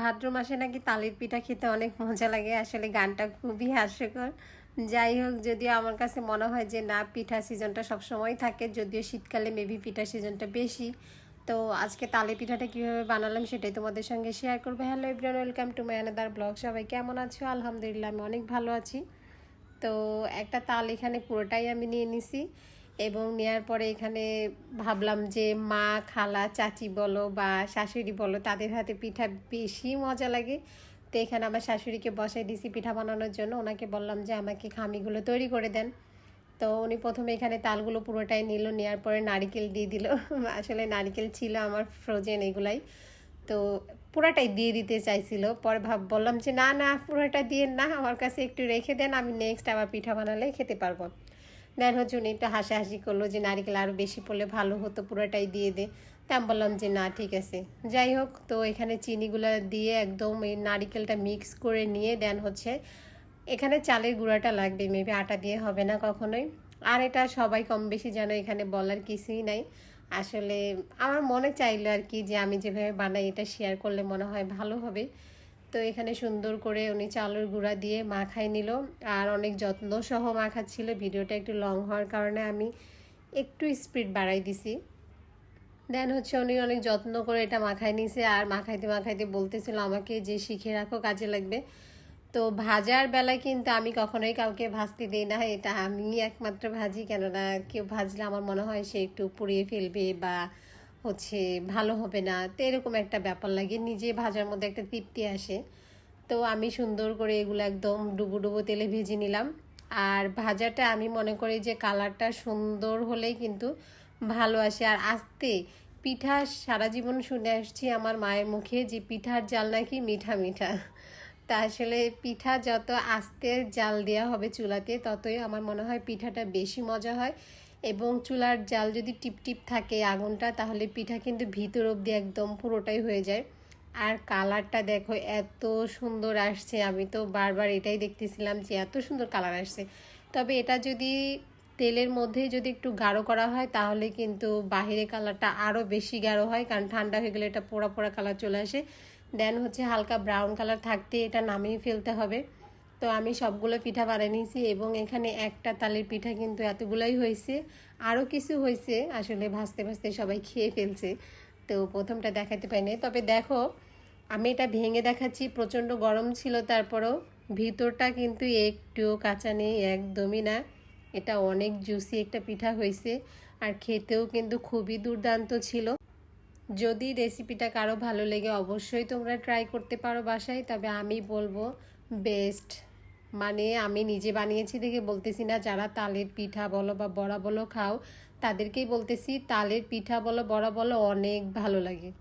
ভাদ্র মাসে নাকি তালের পিঠা খেতে অনেক মজা লাগে। আসলে গানটা খুবই হাস্যকর। যাই হোক, যদিও আমার কাছে মনে হয় যে না, পিঠা সিজনটা সবসময় থাকে, যদিও শীতকালে মেবি পিঠা সিজনটা বেশি। তো আজকে তালে পিঠাটা কীভাবে বানালাম সেটাই তোমাদের সঙ্গে শেয়ার করব। Hello everyone welcome to my another blog সবাই কেমন আছো? আলহামদুলিল্লাহ, আমি অনেক ভালো আছি। তো একটা তাল এখানে পুরোটাই আমি নিয়ে নিছি। এবং নেওয়ার পরে এখানে ভাবলাম যে মা, খালা, চাচি বলো বা শাশুড়ি বলো, তাদের হাতে পিঠা বেশি মজা লাগে। তো এখানে আমার শাশুড়িকে বসাই দিছি পিঠা বানানোর জন্য। ওনাকে বললাম যে আমাকে খামিগুলো তৈরি করে দেন। তো উনি প্রথমে এখানে তালগুলো পুরোটাই নিল নেওয়ার পরে নারিকেল দিয়ে দিল। আসলে নারিকেল ছিল আমার ফ্রোজেন এগুলাই। তো পুরাটাই দিয়ে দিতে চাইছিল। পরে ভাব, বললাম যে না না, পুরোটা দিয়ে না, আমার কাছে একটু রেখে দেন, আমি নেক্সট আবার পিঠা বানালে খেতে পারব। দেন হচ্ছে উনি একটু হাসাহাসি করল যে, নারিকেল আরও বেশি পড়লে ভালো হতো, পুরোটাই দিয়ে দে। তা আমি বললাম যে, না, ঠিক আছে। যাই হোক, তো এখানে চিনিগুলো দিয়ে একদম এই নারিকেলটা মিক্স করে নিয়ে দেন হচ্ছে, এখানে চালের গুঁড়াটা লাগবে মেবি আটা দিয়ে হবে না কখনোই। আর এটা সবাই কম বেশি জানো, এখানে বলার কিছুই নাই। আসলে আমার মনে চাইলো আর কি যে, আমি যেভাবে বানাই, এটা শেয়ার করলে মনে হয় ভালো হবে। তো এখানে সুন্দর করে উনি চালের গুঁড়া দিয়ে মাখাই নিল। আর অনেক যত্ন সহ মাখাচ্ছিল। ভিডিওটা একটু লং হওয়ার কারণে আমি একটু স্পিড বাড়াই দিছি। দেন হচ্ছে উনি অনেক যত্ন করে এটা মাখাই নিছে। আর মাখাইতে মাখাইতে বলতেছিল আমাকে যে, শিখে রাখো, কাজে লাগবে। তো ভাজার বেলায় কিন্তু আমি কখনোই কাউকে ভাজতে দিই না। এটা আমি একমাত্র ভাজি। কেননা কেউ ভাজলে আমার মনে হয় সে একটু পুড়িয়ে ফেলবে বা হচ্ছে ভালো হবে না, তো এরকম একটা ব্যাপার লাগে। নিজে ভাজার মধ্যে একটা তৃপ্তি আসে। তো আমি সুন্দর করে এগুলো একদম ডুবো ডুবো তেলে ভেজে নিলাম। আর ভাজাটা আমি মনে করি যে কালারটা সুন্দর হলেই কিন্তু ভালো আসে। আর আস্তে পিঠা সারা জীবন শুনে আসছি আমার মায়ের মুখে যে পিঠার জাল নাকি মিঠা মিঠা। তা আসলে পিঠা যত আস্তে জাল দেওয়া হবে চুলাতে, ততই আমার মনে হয় পিঠাটা বেশি মজা হয়। এবং চুলার জাল যদি টিপ টিপ থাকে আগুনটা, তাহলে পিঠা কিন্তু ভিতর অবধি একদম পুরোটাই হয়ে যায়। আর কালারটা দেখো, এত সুন্দর আসছে। আমি তো বারবার এটাই দেখতেছিলাম যে এত সুন্দর কালার আসছে। তবে এটা যদি তেলের মধ্যে যদি একটু গাঢ় করা হয়, তাহলে কিন্তু বাহিরে কালারটা আরও বেশি গাঢ় হয়, কারণ ঠান্ডা হয়ে গেলে এটা পোড়া পোড়া কালার চলে আসে। দেন হচ্ছে হালকা ব্রাউন কালার থাকতে এটা নামিয়ে ফেলতে হবে। তো আমি সবগুলো পিঠা বানিয়ে নিয়েছি এবং এখানে একটা তালের পিঠা কিন্তু এতগুলোই হয়েছে। আরও কিছু হয়েছে, আসলে ভাজতে ভাজতে সবাই খেয়ে ফেলছে। তো প্রথমটা দেখাতে পাইনি তবে দেখো, আমি এটা ভেঙে দেখাচ্ছি, প্রচণ্ড গরম ছিল তারপরও। ভিতরটা কিন্তু একটুও কাঁচা নেই, একদমই না। এটা অনেক জুসি একটা পিঠা হয়েছে আর খেতেও কিন্তু খুবই দুর্দান্ত ছিল। যদি রেসিপিটা কারও ভালো লেগে অবশ্যই তোমরা ট্রাই করতে পারো বাসায়, তবে আমি বলব বেস্ট। মানে আমি নিজে বানিয়েছি দেখে বলতেছি না, যারা তালের পিঠা বলো বা বড়া বলো খাও, তাদেরকেই বলতেছি, তালের পিঠা বলো, বড়া বলো, অনেক ভালো লাগে।